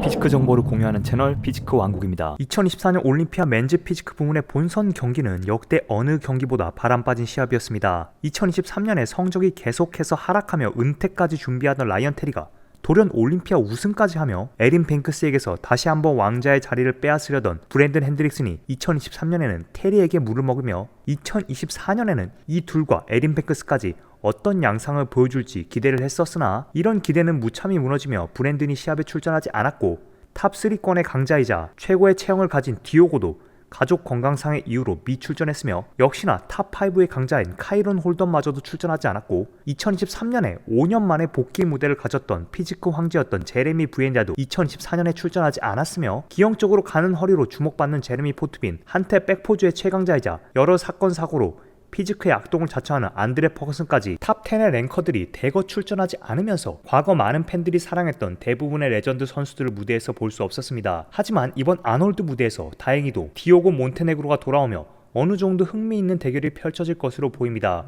피지크 정보를 공유하는 채널 피지크 왕국입니다. 2024년 올림피아 맨즈 피지크 부문의 본선 경기는 역대 어느 경기보다 바람 빠진 시합이었습니다. 2023년에 성적이 계속해서 하락하며 은퇴까지 준비하던 라이언 테리가 돌연 올림피아 우승까지 하며 에린 뱅크스에게서 다시 한번 왕자의 자리를 빼앗으려던 브랜든 핸드릭슨이 2023년에는 테리에게 물을 먹으며 2024년에는 이 둘과 에린 뱅크스까지 어떤 양상을 보여줄지 기대를 했었으나 이런 기대는 무참히 무너지며 브랜든이 시합에 출전하지 않았고 탑3권의 강자이자 최고의 체형을 가진 디오고도 가족 건강상의 이유로 미출전했으며 역시나 탑5의 강자인 카이론 홀던마저도 출전하지 않았고 2023년에 5년 만에 복귀 무대를 가졌던 피지크 황제였던 제레미 부엔자도 2024년에 출전하지 않았으며 기형적으로 가는 허리로 주목받는 제레미 포트빈 한때 백포즈의 최강자이자 여러 사건 사고로 피지크의 악동을 자처하는 안드레 퍼거슨까지 탑 10의 랭커들이 대거 출전하지 않으면서 과거 많은 팬들이 사랑했던 대부분의 레전드 선수들을 무대에서 볼 수 없었습니다. 하지만 이번 아놀드 무대에서 다행히도 디오고 몬테네그로가 돌아오며 어느 정도 흥미있는 대결이 펼쳐질 것으로 보입니다.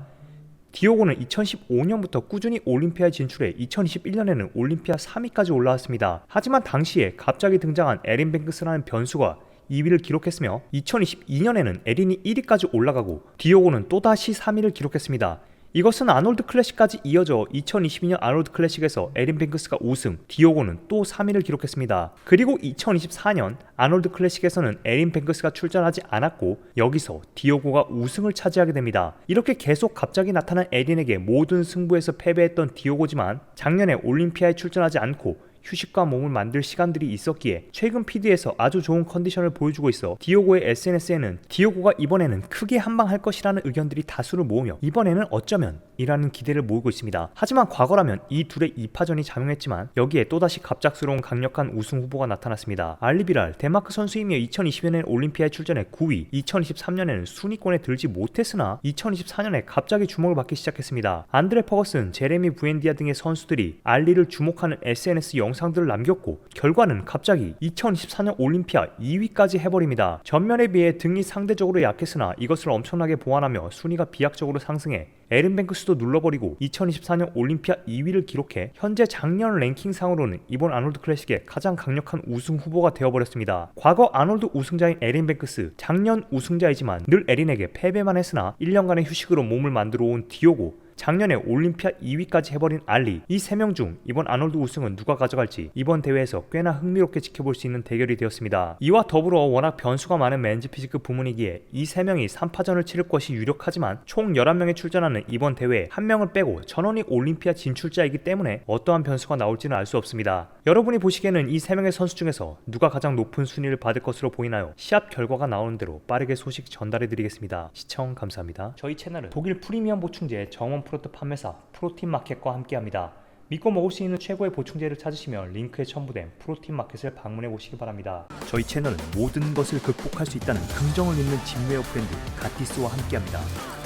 디오고는 2015년부터 꾸준히 올림피아에 진출해 2021년에는 올림피아 3위까지 올라왔습니다. 하지만 당시에 갑자기 등장한 에린 뱅크스라는 변수가 2위를 기록했으며 2022년에는 에린이 1위까지 올라가고 디오고는 또다시 3위를 기록했습니다. 이것은 아놀드 클래식까지 이어져 2022년 아놀드 클래식에서 에린 뱅크스가 우승, 디오고는 또 3위를 기록했습니다. 그리고 2024년 아놀드 클래식에서는 에린 뱅크스가 출전하지 않았고 여기서 디오고가 우승을 차지하게 됩니다. 이렇게 계속 갑자기 나타난 에린에게 모든 승부에서 패배했던 디오고지만 작년에 올림피아에 출전하지 않고 휴식과 몸을 만들 시간들이 있었기에 최근 PD에서 아주 좋은 컨디션을 보여주고 있어 디오고의 SNS에는 디오고가 이번에는 크게 한방 할 것이라는 의견들이 다수를 모으며 이번에는 어쩌면 이라는 기대를 모으고 있습니다. 하지만 과거라면 이 둘의 2파전이 작용했지만 여기에 또다시 갑작스러운 강력한 우승 후보가 나타났습니다. 알리비랄 데마크 선수이며 2020년에 올림피아에 출전해 9위, 2023년에는 순위권에 들지 못했으나 2024년에 갑자기 주목을 받기 시작했습니다. 안드레 퍼거슨, 제레미 부엔디아 등의 선수들이 알리를 주목하는 SNS 영상 들을 남겼고 결과는 갑자기 2024년 올림피아 2위까지 해버립니다. 전면에 비해 등이 상대적으로 약했으나 이것을 엄청나게 보완하며 순위가 비약적으로 상승해 에른 뱅크스도 눌러버리고 2024년 올림피아 2위를 기록해 현재 작년 랭킹상으로는 이번 아놀드 클래식의 가장 강력한 우승 후보가 되어버렸습니다. 과거 아놀드 우승자인 에린 뱅크스, 작년 우승자이지만 늘 에린에게 패배만 했으나 1년간의 휴식으로 몸을 만들어 온 디오고 작년에 올림피아 2위까지 해버린 알리 이 세 명 중 이번 아놀드 우승은 누가 가져갈지 이번 대회에서 꽤나 흥미롭게 지켜볼 수 있는 대결이 되었습니다. 이와 더불어 워낙 변수가 많은 맨즈 피지크 부문이기에 이 세 명이 3파전을 치를 것이 유력하지만 총 11명이 출전하는 이번 대회에 한 명을 빼고 전원이 올림피아 진출자이기 때문에 어떠한 변수가 나올지는 알 수 없습니다. 여러분이 보시기에는 이 세 명의 선수 중에서 누가 가장 높은 순위를 받을 것으로 보이나요? 시합 결과가 나오는 대로 빠르게 소식 전달해 드리겠습니다. 시청 감사합니다. 저희 채널은 독일 프리미엄 보충제 정원 프로트 판매사 프로틴 마켓과 함께합니다. 믿고 먹을 수 있는 최고의 보충제를 찾으시면 링크에 첨부된 프로틴 마켓을 방문해 보시기 바랍니다. 저희 채널은 모든 것을 극복할 수 있다는 긍정을 믿는 진웨어 브랜드 가티스와 함께합니다.